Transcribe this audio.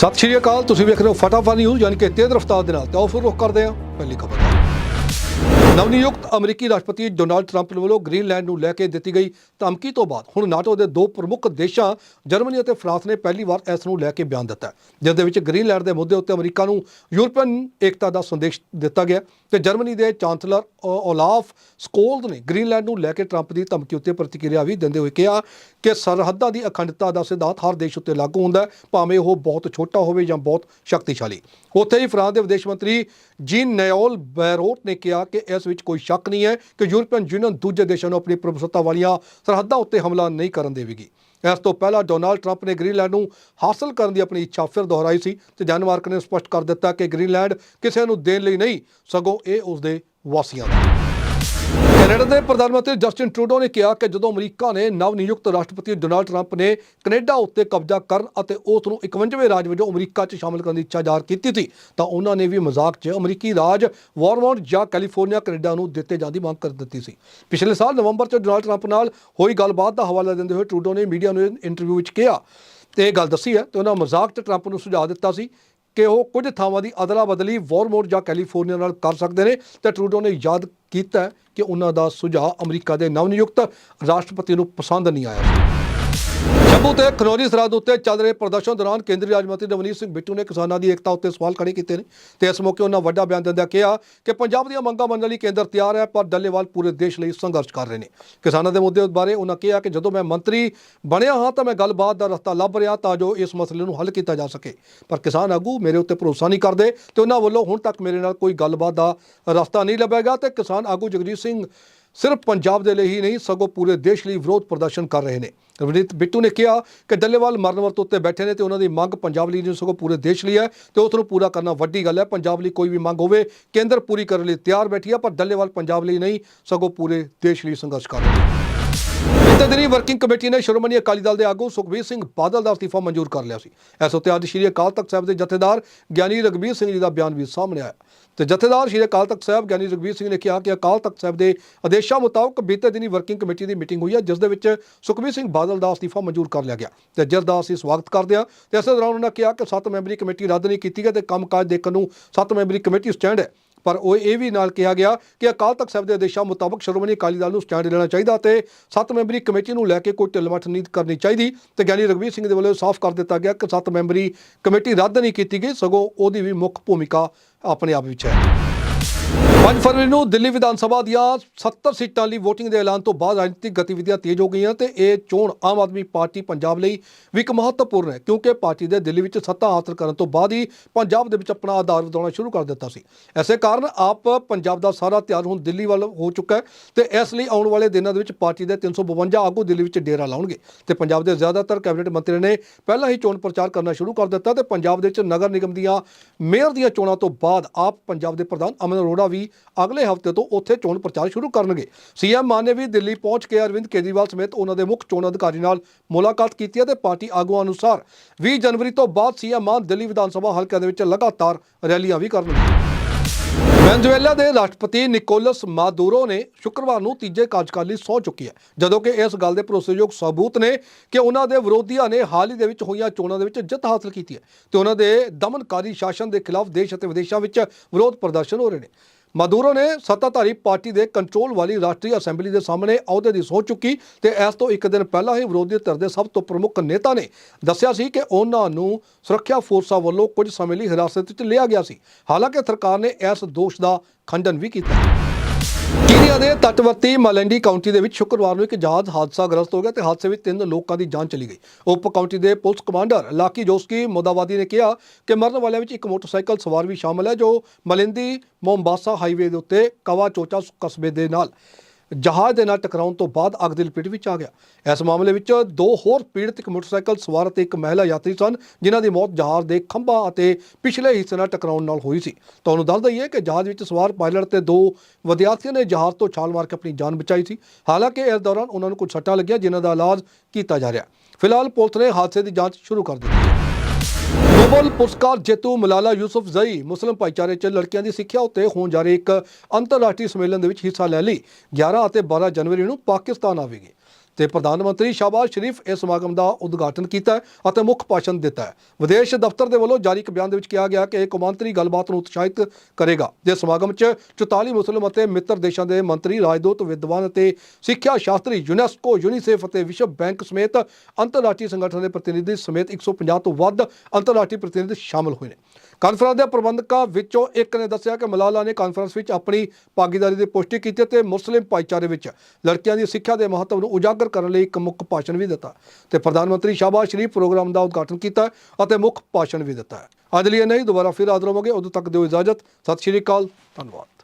ਸਤਿ ਸ਼੍ਰੀ ਅਕਾਲ, ਤੁਸੀਂ ਵੇਖ ਰਹੇ ਹੋ ਫਟਾਫਟ ਨਿਊਜ਼ ਯਾਨੀ ਕਿ ਤੇਜ਼ ਰਫ਼ਤਾਰ ਦੇ ਨਾਲ ਤਾਂ ਆਓ ਫਿਰ ਰੁਖ ਕਰਦੇ ਹਾਂ ਪਹਿਲੀ ਖਬਰ। ਨਵਨਿਯੁਕਤ ਅਮਰੀਕੀ ਰਾਸ਼ਟਰਪਤੀ ਡੋਨਾਲਡ ਟਰੰਪ ਵੱਲੋਂ ਗ੍ਰੀਨਲੈਂਡ ਨੂੰ ਲੈ ਕੇ ਦਿੱਤੀ ਗਈ ਧਮਕੀ ਤੋਂ ਬਾਅਦ ਹੁਣ ਨਾਟੋ ਦੇ ਦੋ ਪ੍ਰਮੁੱਖ ਦੇਸ਼ਾਂ, ਜਰਮਨੀ ਅਤੇ ਫਰਾਂਸ ਨੇ ਪਹਿਲੀ ਵਾਰ ਇਸ ਨੂੰ ਲੈ ਕੇ ਬਿਆਨ ਦਿੱਤਾ ਜਿਸ ਦੇ ਵਿੱਚ ਗ੍ਰੀਨਲੈਂਡ ਦੇ ਮੁੱਦੇ ਉੱਤੇ ਅਮਰੀਕਾ ਨੂੰ ਯੂਰਪੀਅਨ ਏਕਤਾ ਦਾ ਸੰਦੇਸ਼ ਦਿੱਤਾ ਗਿਆ ਤੇ ਜਰਮਨੀ ਦੇ ਚਾਂਸਲਰ ਓਲਾਫ ਸਕੋਲਜ਼ ਨੇ ਗ੍ਰੀਨਲੈਂਡ ਨੂੰ ਲੈ ਕੇ ਟਰੰਪ ਦੀ ਧਮਕੀ ਉੱਤੇ ਪ੍ਰਤੀਕਿਰਿਆ ਵੀ ਦਿੰਦੇ ਹੋਏ ਕਿਹਾ ਕਿ ਸਰਹੱਦਾਂ ਦੀ ਅਖੰਡਤਾ ਦਾ ਸਿਧਾਂਤ ਹਰ ਦੇਸ਼ ਉੱਤੇ ਲਾਗੂ ਹੁੰਦਾ ਹੈ, ਭਾਵੇਂ ਉਹ ਬਹੁਤ ਛੋਟਾ ਹੋਵੇ ਜਾਂ ਬਹੁਤ ਸ਼ਕਤੀਸ਼ਾਲੀ। ਉੱਥੇ ਹੀ ਫਰਾਂਸ ਦੇ ਵਿਦੇਸ਼ ਮੰਤਰੀ ਜੀਨ ਨਯੋਲ ਬੈਰੋਟ ਨੇ ਕਿਹਾ ਕਿ ਇਸ ਵਿੱਚ ਕੋਈ ਸ਼ੱਕ ਨਹੀਂ ਹੈ ਕਿ ਯੂਰਪੀਅਨ ਯੂਨੀਅਨ ਦੂਜੇ ਦੇਸ਼ਾਂ ਨੂੰ ਆਪਣੀ ਪ੍ਰਭੂਸੱਤਾ ਵਾਲੀਆਂ ਸਰਹੱਦਾਂ ਉੱਤੇ ਹਮਲਾ ਨਹੀਂ ਕਰਨ ਦੇਵੇਗੀ। ਇਸ ਤੋਂ ਪਹਿਲਾਂ ਡੋਨਾਲਡ ਟਰੰਪ ਨੇ ਗ੍ਰੀਨਲੈਂਡ ਨੂੰ ਹਾਸਲ ਕਰਨ ਦੀ ਆਪਣੀ ਇੱਛਾ ਫਿਰ ਦੁਹਰਾਈ ਸੀ ਤੇ ਡੈਨਮਾਰਕ ਨੇ ਸਪਸ਼ਟ ਕਰ ਦਿੱਤਾ ਕਿ ਗ੍ਰੀਨਲੈਂਡ ਕਿਸੇ ਨੂੰ ਦੇਣ ਲਈ ਨਹੀਂ, ਸਗੋਂ ਇਹ ਉਸਦੇ ਵਾਸੀਆਂ ਦਾ। ਕੈਨੇਡਾ ਦੇ ਪ੍ਰਧਾਨ ਮੰਤਰੀ ਜਸਟਿਨ ਟਰੂਡੋ ਨੇ ਕਿਹਾ ਕਿ ਜਦੋਂ ਅਮਰੀਕਾ ਨੇ ਨਵ ਨਿਯੁਕਤ ਰਾਸ਼ਟਰਪਤੀ ਡੋਨਾਲਡ ਟਰੰਪ ਨੇ ਕੈਨੇਡਾ ਉੱਤੇ ਕਬਜ਼ਾ ਕਰਨ ਅਤੇ ਉਸ ਨੂੰ 51ਵੇਂ ਰਾਜ ਵਜੋਂ ਅਮਰੀਕਾ 'ਚ ਸ਼ਾਮਲ ਕਰਨ ਦੀ ਇੱਛਾ ਜ਼ਾਹਰ ਕੀਤੀ ਸੀ, ਤਾਂ ਉਹਨਾਂ ਨੇ ਵੀ ਮਜ਼ਾਕ 'ਚ ਅਮਰੀਕੀ ਰਾਜ ਵਾਰਮੌਂਟ ਜਾਂ ਕੈਲੀਫੋਰਨੀਆ, ਕੈਨੇਡਾ ਨੂੰ ਦਿੱਤੇ ਜਾਣ ਦੀ ਮੰਗ ਕਰ ਦਿੱਤੀ ਸੀ। ਪਿਛਲੇ ਸਾਲ ਨਵੰਬਰ 'ਚ ਡੋਨਾਲਡ ਟਰੰਪ ਨਾਲ ਹੋਈ ਗੱਲਬਾਤ ਦਾ ਹਵਾਲਾ ਦਿੰਦੇ ਹੋਏ ਟਰੂਡੋ ਨੇ ਮੀਡੀਆ ਨੂੰ ਇੰਟਰਵਿਊ ਵਿੱਚ ਕਿਹਾ, ਤੇ ਇਹ ਗੱਲ ਦੱਸੀ ਹੈ ਤੇ ਉਹਨਾਂ ਮਜ਼ਾਕ 'ਚ ਟਰੰਪ ਨੂੰ ਸੁਝਾਅ ਦਿੱਤਾ ਸੀ ਕਿ ਉਹ ਕੁਝ ਥਾਵਾਂ ਦੀ ਅਦਲਾ ਬਦਲੀ ਵਾਰਮੋਰ ਜਾਂ ਕੈਲੀਫੋਰਨੀਆ ਨਾਲ ਕਰ ਸਕਦੇ ਨੇ ਤੇ ਟਰੂਡੋ ਨੇ ਯਾਦ ਕੀਤਾ ਕਿ ਉਹਨਾਂ ਦਾ ਸੁਝਾਅ ਅਮਰੀਕਾ ਦੇ ਨਵ ਨਿਯੁਕਤ ਰਾਸ਼ਟਰਪਤੀ ਨੂੰ ਪਸੰਦ ਨਹੀਂ ਆਇਆ ਸੀ। ਜੰਮੂ ਤੇ ਖਨੌਰੀ ਸਰਹੱਦ ਉੱਤੇ ਚੱਲ ਰਹੇ ਪ੍ਰਦਰਸ਼ਨ ਦੌਰਾਨ ਕੇਂਦਰੀ ਰਾਜ ਮੰਤਰੀ ਨਵਨੀਤ ਸਿੰਘ ਬਿੱਟੂ ਨੇ ਕਿਸਾਨਾਂ ਦੀ ਏਕਤਾ ਉੱਤੇ ਸਵਾਲ ਖੜੇ ਕੀਤੇ ਨੇ ਤੇ ਇਸ ਮੌਕੇ ਉਹਨਾਂ ਵੱਡਾ ਬਿਆਨ ਦਿੰਦਿਆਂ ਕਿਹਾ ਕਿ ਪੰਜਾਬ ਦੀਆਂ ਮੰਗਾਂ ਮੰਨਣ ਲਈ ਕੇਂਦਰ ਤਿਆਰ ਹੈ, ਪਰ ਡੱਲੇਵਾਲ ਪੂਰੇ ਦੇਸ਼ ਲਈ ਸੰਘਰਸ਼ ਕਰ ਰਹੇ ਨੇ। ਕਿਸਾਨਾਂ ਦੇ ਮੁੱਦੇ ਬਾਰੇ ਉਹਨਾਂ ਕਿਹਾ ਕਿ ਜਦੋਂ ਮੈਂ ਮੰਤਰੀ ਬਣਿਆ ਹਾਂ ਤਾਂ ਮੈਂ ਗੱਲਬਾਤ ਦਾ ਰਸਤਾ ਲੱਭ ਰਿਹਾ ਤਾਂ ਜੋ ਇਸ ਮਸਲੇ ਨੂੰ ਹੱਲ ਕੀਤਾ ਜਾ ਸਕੇ। ਪਰ ਕਿਸਾਨ ਆਗੂ ਮੇਰੇ ਉੱਤੇ ਭਰੋਸਾ ਨਹੀਂ ਕਰਦੇ ਤੇ ਉਹਨਾਂ ਵੱਲੋਂ ਹੁਣ ਤੱਕ ਮੇਰੇ ਨਾਲ ਕੋਈ ਗੱਲਬਾਤ ਦਾ ਰਸਤਾ ਨਹੀਂ ਲੱਭੇਗਾ ਤੇ ਕਿਸਾਨ ਆਗੂ ਜਗਜੀਤ ਸਿੰਘ ਸਿਰਫ ਪੰਜਾਬ ਦੇ ਲਈ ਹੀ ਨਹੀਂ, ਸਗੋਂ ਪੂਰੇ ਦੇਸ਼ ਲਈ ਵਿਰੋਧ ਪ੍ਰਦਰਸ਼ਨ ਕਰ ਰਹੇ ਨੇ। ਰਵਨੀਤ ਬਿੱਟੂ ਨੇ ਕਿਹਾ ਕਿ ਡੱਲੇਵਾਲ ਮਰਨ ਵਰਤ ਉੱਤੇ ਬੈਠੇ ਨੇ ਤੇ ਉਹਨਾਂ ਦੀ ਮੰਗ ਪੰਜਾਬ ਲਈ ਨਹੀਂ, ਸਗੋਂ ਪੂਰੇ ਦੇਸ਼ ਲਈ ਹੈ ਤੇ ਉਸ ਨੂੰ ਪੂਰਾ ਕਰਨਾ ਵੱਡੀ ਗੱਲ ਹੈ। ਪੰਜਾਬ ਲਈ ਕੋਈ ਵੀ ਮੰਗ ਹੋਵੇ, ਕੇਂਦਰ ਪੂਰੀ ਕਰਨ ਲਈ ਤਿਆਰ ਬੈਠੀ ਹੈ, ਪਰ ਡੱਲੇਵਾਲ ਪੰਜਾਬ ਲਈ ਨਹੀਂ, ਸਗੋਂ ਪੂਰੇ ਦੇਸ਼ ਲਈ ਸੰਘਰਸ਼ ਕਰ ਰਹੇ ਨੇ। ਬੀਤੇ ਦਿਨੀ ਵਰਕਿੰਗ ਕਮੇਟੀ ਨੇ ਸ਼੍ਰੋਮਣੀ ਅਕਾਲੀ ਦਲ ਦੇ ਆਗੂ ਸੁਖਬੀਰ ਸਿੰਘ ਬਾਦਲ ਦਾ ਅਸਤੀਫਾ ਮਨਜ਼ੂਰ ਕਰ ਲਿਆ ਸੀ। ਇਸ ਉੱਤੇ ਅੱਜ ਸ਼੍ਰੀ ਅਕਾਲ ਤਖਤ ਸਾਹਿਬ ਦੇ ਜਥੇਦਾਰ ਗਿਆਨੀ ਰਗਬੀਰ ਸਿੰਘ ਜੀ ਦਾ ਬਿਆਨ ਵੀ ਸਾਹਮਣੇ ਆਇਆ। ਤੇ ਜਥੇਦਾਰ ਸ਼੍ਰੀ ਅਕਾਲ ਤਖਤ ਸਾਹਿਬ ਗਿਆਨੀ ਰਗਬੀਰ ਸਿੰਘ ਨੇ ਕਿਹਾ ਕਿ ਅਕਾਲ ਤਖਤ ਸਾਹਿਬ ਦੇ ਆਦੇਸ਼ਾਂ ਮੁਤਾਬਕ ਬੀਤੇ ਦਿਨੀ ਵਰਕਿੰਗ ਕਮੇਟੀ ਦੀ ਮੀਟਿੰਗ ਹੋਈ ਹੈ, ਜਿਸ ਦੇ ਵਿੱਚ ਸੁਖਬੀਰ ਸਿੰਘ ਬਾਦਲ ਦਾ ਅਸਤੀਫਾ ਮਨਜ਼ੂਰ ਕਰ ਲਿਆ ਗਿਆ। ਤੇ ਜਿਸ ਦਾ ਅਸੀਂ ਸਵਾਗਤ ਕਰਦੇ ਹਾਂ, ਤੇ ਇਸੇ ਦੌਰਾਨ ਉਹਨਾਂ ਕਿਹਾ ਕਿ ਸੱਤ ਮੈਂਬਰੀ ਕਮੇਟੀ ਰੱਦ ਨਹੀਂ ਕੀਤੀ ਗਈ ਤੇ ਕੰਮਕਾਜ ਦੇਖਣ ਨੂੰ ਸੱਤ ਮੈਂਬਰੀ ਕਮੇਟੀ ਸਟੈਂਡ ਹੈ। ਪਰ ਉਹ ਇਹ ਵੀ ਨਾਲ ਕਿਹਾ ਗਿਆ ਕਿ ਅਕਾਲ ਤਖਤ ਸਾਹਿਬ ਦੇ ਆਦੇਸ਼ਾਂ ਮੁਤਾਬਕ ਸ਼੍ਰੋਮਣੀ ਅਕਾਲੀ ਦਲ ਨੂੰ ਸਟੈਂਡ ਲੈਣਾ ਚਾਹੀਦਾ ਤੇ ਸੱਤ ਮੈਂਬਰੀ ਕਮੇਟੀ ਨੂੰ ਲੈ ਕੇ ਕੋਈ ਢਿੱਲਮੱਠ ਨਹੀਂ ਕਰਨੀ ਚਾਹੀਦੀ। ਤੇ ਗਿਆਨੀ ਰਗਵੀਰ ਸਿੰਘ ਦੇ ਵੱਲੋਂ ਸਾਫ਼ ਕਰ ਦਿੱਤਾ ਗਿਆ ਕਿ ਸੱਤ ਮੈਂਬਰੀ ਕਮੇਟੀ ਰੱਦ ਨਹੀਂ ਕੀਤੀ ਗਈ, ਸਗੋਂ ਉਹਦੀ ਵੀ ਮੁੱਖ ਭੂਮਿਕਾ ਆਪਣੇ ਆਪ ਵਿੱਚ ਹੈ। 5 ਫਰਵਰੀ ਨੂੰ ਦਿੱਲੀ ਵਿਧਾਨ ਸਭਾ ਦੀਆਂ 70 ਸੀਟਾਂ ਲਈ VOTING ਦੇ ਐਲਾਨ ਤੋਂ ਬਾਅਦ ਰਾਜਨੀਤਿਕ ਗਤੀਵਿਧੀਆਂ ਤੇਜ਼ ਹੋ ਗਈਆਂ ਤੇ ਇਹ ਚੋਣ ਆਮ ਆਦਮੀ ਪਾਰਟੀ ਪੰਜਾਬ ਲਈ ਵੀ ਇੱਕ ਮਹੱਤਵਪੂਰਨ ਹੈ, ਕਿਉਂਕਿ ਪਾਰਟੀ ਦੇ ਦਿੱਲੀ ਵਿੱਚ ਸੱਤਾ ਹਾਸਲ ਕਰਨ ਤੋਂ ਬਾਅਦ ਹੀ ਪੰਜਾਬ ਦੇ ਵਿੱਚ ਆਪਣਾ ਆਧਾਰ ਵਧਾਉਣਾ ਸ਼ੁਰੂ ਕਰ ਦਿੱਤਾ ਸੀ। ਐਸੇ ਕਾਰਨ ਆਪ ਪੰਜਾਬ ਦਾ ਸਾਰਾ ਧਿਆਨ ਹੁਣ ਦਿੱਲੀ ਵੱਲ ਹੋ ਚੁੱਕਾ ਹੈ ਤੇ ਇਸ ਲਈ ਆਉਣ ਵਾਲੇ ਦਿਨਾਂ ਦੇ ਵਿੱਚ ਪਾਰਟੀ ਦੇ 352 ਆਗੂ ਦਿੱਲੀ ਵਿੱਚ ਡੇਰਾ ਲਾਉਣਗੇ ਤੇ ਪੰਜਾਬ ਦੇ ਜ਼ਿਆਦਾਤਰ ਕੈਬਨਿਟ ਮੰਤਰੀ ਨੇ ਪਹਿਲਾਂ ਹੀ ਚੋਣ ਪ੍ਰਚਾਰ ਕਰਨਾ ਸ਼ੁਰੂ ਕਰ ਦਿੱਤਾ ਤੇ ਪੰਜਾਬ ਦੇ ਵਿੱਚ ਨਗਰ ਨਿਗਮ ਦੀਆਂ ਮੇਅਰ ਦੀਆਂ ਚੋਣਾਂ ਤੋਂ ਬਾਅਦ ਆਪ ਪੰਜਾਬ ਦੇ ਪ੍ਰਧਾਨ ਅਮਨ ਅਰੋੜਾ ਵੀ ਅਗਲੇ ਹਫ਼ਤੇ ਤੋਂ ਉੱਥੇ ਚੋਣ ਪ੍ਰਚਾਰ ਸ਼ੁਰੂ ਕਰਨਗੇ। ਸੀਐਮ ਮਾਨ ਨੇ ਵੀ ਦਿੱਲੀ ਪਹੁੰਚ ਕੇ ਅਰਵਿੰਦ ਕੇਜਰੀਵਾਲ ਸਮੇਤ ਉਹਨਾਂ ਦੇ ਮੁੱਖ ਚੋਣ ਅਧਿਕਾਰੀ ਨਾਲ ਮੁਲਾਕਾਤ ਕੀਤੀ ਹੈ ਤੇ ਪਾਰਟੀ ਆਗੂਆਂ ਅਨੁਸਾਰ 20 ਜਨਵਰੀ ਤੋਂ ਬਾਅਦ ਸੀਐਮ ਮਾਨ ਦਿੱਲੀ ਵਿਧਾਨ ਸਭਾ ਹਲਕਿਆਂ ਦੇ ਵਿੱਚ ਲਗਾਤਾਰ ਰੈਲੀਆਂ ਵੀ ਕਰਨਗੇ। ਵੈਨਜ਼ੂਏਲਾ ਦੇ ਰਾਸ਼ਟਰਪਤੀ ਨਿਕੋਲਸ ਮਾਦੂਰੋ ਨੇ ਸ਼ੁੱਕਰਵਾਰ ਨੂੰ ਤੀਜੇ ਕਾਰਜਕਾਲ ਲਈ ਸਹੁੰ ਚੁੱਕੀ ਹੈ, ਜਦੋਂ ਕਿ ਇਸ ਗੱਲ ਦੇ ਭਰੋਸੇਯੋਗ ਸਬੂਤ ਨੇ ਕਿ ਉਹਨਾਂ ਦੇ ਵਿਰੋਧੀਆਂ ਨੇ ਹਾਲ ਹੀ ਦੇ ਵਿੱਚ ਹੋਈਆਂ ਚੋਣਾਂ ਦੇ ਵਿੱਚ ਜਿੱਤ ਹਾਸਲ ਕੀਤੀ ਹੈ ਤੇ ਉਹਨਾਂ ਦੇ ਦਮਨਕਾਰੀ ਸ਼ਾਸਨ ਦੇ ਖਿਲਾਫ ਦੇਸ਼ ਅਤੇ ਵਿਦੇਸ਼ਾਂ ਵਿੱਚ ਵਿਰੋਧ ਪ੍ਰਦਰਸ਼ਨ ਹੋ ਰਹੇ ਨੇ। ਮਾਦੂਰੋ ਨੇ ਸੱਤਾਧਾਰੀ ਪਾਰਟੀ ਦੇ ਕੰਟਰੋਲ ਵਾਲੀ ਰਾਸ਼ਟਰੀ ਅਸੈਂਬਲੀ ਦੇ ਸਾਹਮਣੇ ਅਹੁਦੇ ਦੀ ਸਹੁੰ ਚੁੱਕੀ ਤੇ ਇਸ ਤੋਂ ਇੱਕ ਦਿਨ ਪਹਿਲਾਂ ਹੀ ਵਿਰੋਧੀ ਧਿਰ ਦੇ ਸਭ ਤੋਂ ਪ੍ਰਮੁੱਖ ਨੇਤਾ ਨੇ ਦੱਸਿਆ ਸੀ ਕਿ ਉਹਨਾਂ ਨੂੰ ਸੁਰੱਖਿਆ ਫੋਰਸਾਂ ਵੱਲੋਂ ਕੁਝ ਸਮੇਂ ਲਈ ਹਿਰਾਸਤ ਵਿੱਚ ਲਿਆ ਗਿਆ ਸੀ। ਹਾਲਾਂਕਿ ਸਰਕਾਰ ਨੇ ਇਸ ਦੋਸ਼ ਦਾ ਖੰਡਨ ਵੀ ਕੀਤਾ। ਕੀਨੀਆ ਦੇ ਤੱਟਵਰਤੀ ਮਾਲੈਂਡੀ ਕਾਉਂਟੀ ਦੇ ਵਿੱਚ ਸ਼ੁੱਕਰਵਾਰ ਨੂੰ ਇੱਕ ਜਹਾਜ਼ ਹਾਦਸਾ ਗ੍ਰਸਤ ਹੋ ਗਿਆ ਤੇ ਹਾਦਸੇ ਵਿੱਚ ਤਿੰਨ ਲੋਕਾਂ ਦੀ ਜਾਨ ਚਲੀ ਗਈ। ਉਪ ਕਾਉਂਟੀ ਦੇ ਪੁਲਿਸ ਕਮਾਂਡਰ ਲਾਕੀ ਜੋਸਕੀ ਮੋਦਾਵਾਦੀ ਨੇ ਕਿਹਾ ਕਿ ਮਰਨ ਵਾਲਿਆਂ ਵਿੱਚ ਇੱਕ ਮੋਟਰਸਾਈਕਲ ਸਵਾਰ ਵੀ ਸ਼ਾਮਲ ਹੈ, ਜੋ ਮਲਿੰਦੀ ਮੋਮਬਾਸਾ ਹਾਈਵੇ ਦੇ ਉੱਤੇ ਕਵਾ ਚੋਚਾ ਕਸਬੇ ਦੇ ਨਾਲ। ਜਹਾਜ਼ ਦੇ ਨਾਲ ਟਕਰਾਉਣ ਤੋਂ ਬਾਅਦ ਅੱਗ ਦੀ ਲਪੇਟ ਵਿੱਚ ਆ ਗਿਆ। ਇਸ ਮਾਮਲੇ ਵਿੱਚ ਦੋ ਹੋਰ ਪੀੜਤ ਇੱਕ ਮੋਟਰਸਾਈਕਲ ਸਵਾਰ ਅਤੇ ਇੱਕ ਮਹਿਲਾ ਯਾਤਰੀ ਸਨ, ਜਿਨ੍ਹਾਂ ਦੀ ਮੌਤ ਜਹਾਜ਼ ਦੇ ਖੰਭਾਂ ਅਤੇ ਪਿਛਲੇ ਹਿੱਸੇ ਨਾਲ ਟਕਰਾਉਣ ਨਾਲ ਹੋਈ ਸੀ। ਤੁਹਾਨੂੰ ਦੱਸ ਦਈਏ ਕਿ ਜਹਾਜ਼ ਵਿੱਚ ਸਵਾਰ ਪਾਇਲਟ ਤੇ ਦੋ ਵਿਦਿਆਰਥੀਆਂ ਨੇ ਜਹਾਜ਼ ਤੋਂ ਛਾਲ ਮਾਰ ਕੇ ਆਪਣੀ ਜਾਨ ਬਚਾਈ ਸੀ। ਹਾਲਾਂਕਿ ਇਸ ਦੌਰਾਨ ਉਹਨਾਂ ਨੂੰ ਕੁਝ ਸੱਟਾਂ ਲੱਗੀਆਂ, ਜਿਨ੍ਹਾਂ ਦਾ ਇਲਾਜ ਕੀਤਾ ਜਾ ਰਿਹਾ। ਫਿਲਹਾਲ ਪੁਲਿਸ ਨੇ ਹਾਦਸੇ ਦੀ ਜਾਂਚ ਸ਼ੁਰੂ ਕਰ ਦਿੱਤੀ ਹੈ। ਨੋਬਲ ਪੁਰਸਕਾਰ ਜੇਤੂ ਮਲਾਲਾ ਯੂਸਫ ਜ਼ਈ ਮੁਸਲਮ ਭਾਈਚਾਰੇ 'ਚ ਲੜਕੀਆਂ ਦੀ ਸਿੱਖਿਆ ਉੱਤੇ ਹੋਣ ਜਾ ਰਹੇ ਇੱਕ ਅੰਤਰਰਾਸ਼ਟਰੀ ਸੰਮੇਲਨ ਦੇ ਵਿੱਚ ਹਿੱਸਾ ਲੈ ਲਈ। 11 ਅਤੇ 12 ਜਨਵਰੀ ਨੂੰ ਪਾਕਿਸਤਾਨ ਆਵੇਗੀ। ਤੇ ਪ੍ਰਧਾਨ ਮੰਤਰੀ ਸ਼ਾਬਾਜ਼ ਸ਼ਰੀਫ ਇਸ ਸਮਾਗਮ ਦਾ ਉਦਘਾਟਨ ਕੀਤਾ ਅਤੇ ਮੁੱਖ ਭਾਸ਼ਣ ਦਿੱਤਾ ਵਿਦੇਸ਼ ਦਫ਼ਤਰ ਦੇ ਵੱਲੋਂ ਜਾਰੀ ਇੱਕ ਬਿਆਨ ਦੇ ਵਿੱਚ ਕਿਹਾ ਗਿਆ ਕਿ ਇਹ ਕੌਮਾਂਤਰੀ ਗੱਲਬਾਤ ਨੂੰ ਉਤਸ਼ਾਹਿਤ ਕਰੇਗਾ। ਜੇ ਸਮਾਗਮ 'ਚ 44 ਮੁਸਲਿਮ ਅਤੇ ਮਿੱਤਰ ਦੇਸ਼ਾਂ ਦੇ ਮੰਤਰੀ, ਰਾਜਦੂਤ, ਵਿਦਵਾਨ ਅਤੇ ਸਿੱਖਿਆ ਸ਼ਾਸਤਰੀ ਯੂਨੈਸਕੋ, ਯੂਨੀਸੇਫ ਅਤੇ ਵਿਸ਼ਵ ਬੈਂਕ ਸਮੇਤ ਅੰਤਰਰਾਸ਼ਟਰੀ ਸੰਗਠਨਾਂ ਦੇ ਪ੍ਰਤੀਨਿਧੀ ਸਮੇਤ 150 ਤੋਂ ਵੱਧ ਅੰਤਰਰਾਸ਼ਟਰੀ ਪ੍ਰਤੀਨਿਧ ਸ਼ਾਮਲ ਹੋਏ ਨੇ। ਕਾਨਫਰੰਸ ਦੇ ਪ੍ਰਬੰਧਕਾਂ ਵਿੱਚੋਂ ਇੱਕ ਨੇ ਦੱਸਿਆ ਕਿ ਮਲਾਲਾ ਨੇ ਕਾਨਫਰੰਸ ਵਿੱਚ ਆਪਣੀ ਭਾਗੀਦਾਰੀ ਦੀ ਪੁਸ਼ਟੀ ਕੀਤੀ ਤੇ ਮੁਸਲਿਮ ਭਾਈਚਾਰੇ ਵਿੱਚ ਲੜਕੀਆਂ ਦੀ ਸਿੱਖਿਆ ਦੇ ਮਹੱਤਵ ਨੂੰ ਉਜਾਗਰ ਕਰਨ ਲਈ ਇੱਕ ਮੁੱਖ ਭਾਸ਼ਣ ਵੀ ਦਿੱਤਾ ਤੇ ਪ੍ਰਧਾਨ ਮੰਤਰੀ ਸ਼ਾਬਾਜ਼ ਸ਼ਰੀਫ ਪ੍ਰੋਗਰਾਮ ਦਾ ਉਦਘਾਟਨ ਕੀਤਾ ਅਤੇ ਮੁੱਖ ਭਾਸ਼ਣ ਵੀ ਦਿੱਤਾ। ਅੱਜ ਲਈ ਇਹ ਨਹੀਂ ਦੁਬਾਰਾ ਫਿਰ ਹਾਜ਼ਰ ਹੋਵਾਂਗੇ। ਉਦੋਂ ਤੱਕ ਦਿਓ ਇਜਾਜ਼ਤ। ਸਤਿ ਸ਼੍ਰੀ ਅਕਾਲ। ਧੰਨਵਾਦ।